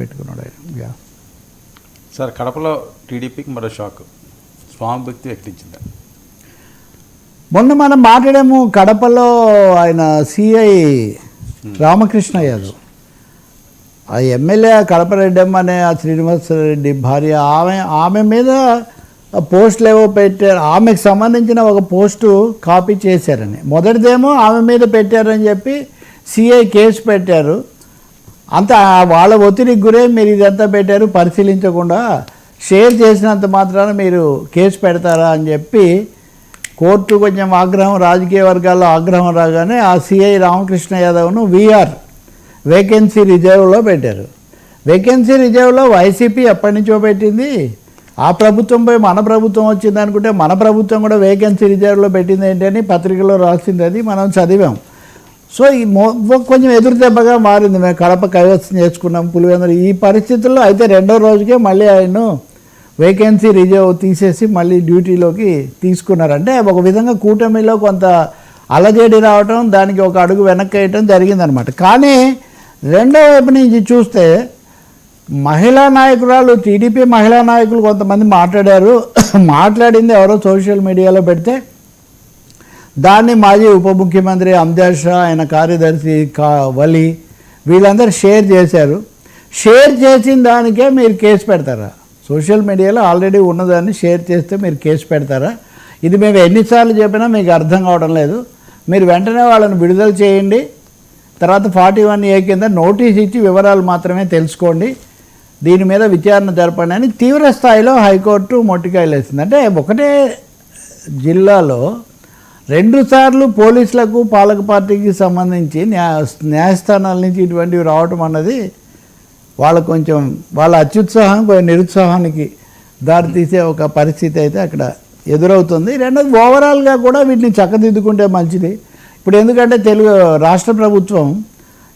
పెట్టుకున్నాడు ఆయన. Yeah. Sir కడపలో టీడీపీకి మరో షాక్. స్వామి భక్తి వ్యక్తించింది. మొన్న మనం మాట్లాడాము కడపలో ఆయన సిఐ రామకృష్ణ యాదవ్ ఆ ఎమ్మెల్యే కడప రెడ్డమ్మ అనే ఆ శ్రీనివాసరెడ్డి భార్య ఆమె ఆమె మీద పోస్టులు ఏవో పెట్టారు. ఆమెకు సంబంధించిన ఒక పోస్టు కాపీ చేశారని. మొదటిదేమో ఆమె మీద పెట్టారని చెప్పి సిఐ కేసు పెట్టారు. అంత వాళ్ళ ఒత్తిడికి గురే మీరు ఇదంతా పెట్టారు పరిశీలించకుండా షేర్ చేసినంత మాత్రాన మీరు కేసు పెడతారా అని చెప్పి కోర్టు కొంచెం ఆగ్రహం రాజకీయ వర్గాల్లో ఆగ్రహం రాగానే ఆ సిఐ రామకృష్ణ యాదవ్ను వీఆర్ వేకెన్సీ రిజర్వ్లో పెట్టారు. వేకెన్సీ రిజర్వ్లో వైసీపీ ఎప్పటి నుంచో పెట్టింది. ఆ ప్రభుత్వంపై మన ప్రభుత్వం వచ్చింది అనుకుంటే మన ప్రభుత్వం కూడా వేకెన్సీ రిజర్వ్లో పెట్టింది ఏంటని పత్రికలో రాసింది అది మనం చదివాం. సో ఈ కొంచెం ఎదురు దెబ్బగా మారింది. మేము కడప కైవసం చేసుకున్నాం పులివెందులు. ఈ పరిస్థితుల్లో అయితే రెండో రోజుకే మళ్ళీ ఆయన వేకెన్సీ రిజర్వ్ తీసేసి మళ్ళీ డ్యూటీలోకి తీసుకున్నారంటే ఒక విధంగా కూటమిలో కొంత అలజడి రావటం దానికి ఒక అడుగు వెనక్కి వేయటం జరిగిందనమాట. కానీ రెండో వైపు నుంచి చూస్తే మహిళా నాయకురాలు టీడీపీ మహిళా నాయకులు కొంతమంది మాట్లాడారు. మాట్లాడింది ఎవరో సోషల్ మీడియాలో పెడితే దాన్ని మాజీ ఉప ముఖ్యమంత్రి అమ్జద్ షా ఆయన కార్యదర్శి కా వలి వీళ్ళందరూ షేర్ చేశారు. షేర్ చేసిన దానికే మీరు కేసు పెడతారా? సోషల్ మీడియాలో ఆల్రెడీ ఉన్నదాన్ని షేర్ చేస్తే మీరు కేసు పెడతారా? ఇది మేము ఎన్నిసార్లు చెప్పినా మీకు అర్థం కావడం లేదు. మీరు వెంటనే వాళ్ళని విడుదల చేయండి. తర్వాత ఫార్టీ వన్ ఏ కింద నోటీస్ ఇచ్చి వివరాలు మాత్రమే తెలుసుకోండి. దీని మీద విచారణ జరపండి అని తీవ్ర స్థాయిలో హైకోర్టు మొట్టికాయలు వేసింది అంటే ఒకటే జిల్లాలో రెండుసార్లు పోలీసులకు పాలక పార్టీకి సంబంధించి న్యాయ న్యాయస్థానాల నుంచి ఇటువంటివి రావటం అన్నది వాళ్ళ కొంచెం వాళ్ళ అత్యుత్సాహం కొంచెం నిరుత్సాహానికి దారితీసే ఒక పరిస్థితి అయితే అక్కడ ఎదురవుతుంది. రెండోది ఓవరాల్గా కూడా వీటిని చక్కదిద్దుకుంటే మంచిది. ఇప్పుడు ఎందుకంటే తెలుగు రాష్ట్ర ప్రభుత్వం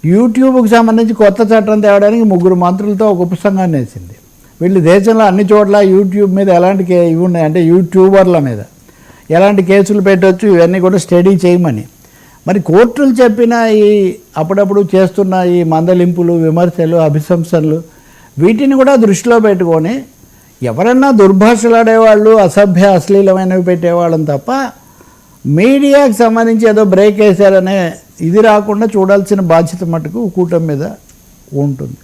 యూట్యూబ్కి సంబంధించి కొత్త చట్టం తేవడానికి ముగ్గురు మంత్రులతో ఒక ఉపసంఘాన్ని వేసింది. వీళ్ళు దేశంలో అన్ని చోట్ల యూట్యూబ్ మీద ఎలాంటి ఇవి ఉన్నాయి అంటే యూట్యూబర్ల మీద. ఎలాంటి కేసులు పెట్టవచ్చు ఇవన్నీ కూడా స్టడీ చేయమని. మరి కోర్టులు చెప్పిన ఈ అప్పుడప్పుడు చేస్తున్న ఈ మందలింపులు విమర్శలు అభిశంసనలు వీటిని కూడా దృష్టిలో పెట్టుకొని ఎవరన్నా దుర్భాషలాడేవాళ్ళు అసభ్య అశ్లీలమైనవి పెట్టేవాళ్ళని తప్ప మీడియాకి సంబంధించి ఏదో బ్రేక్ వేశారనే ఇది రాకుండా చూడాల్సిన బాధ్యత మటుకు కూటమి మీద ఉంటుంది.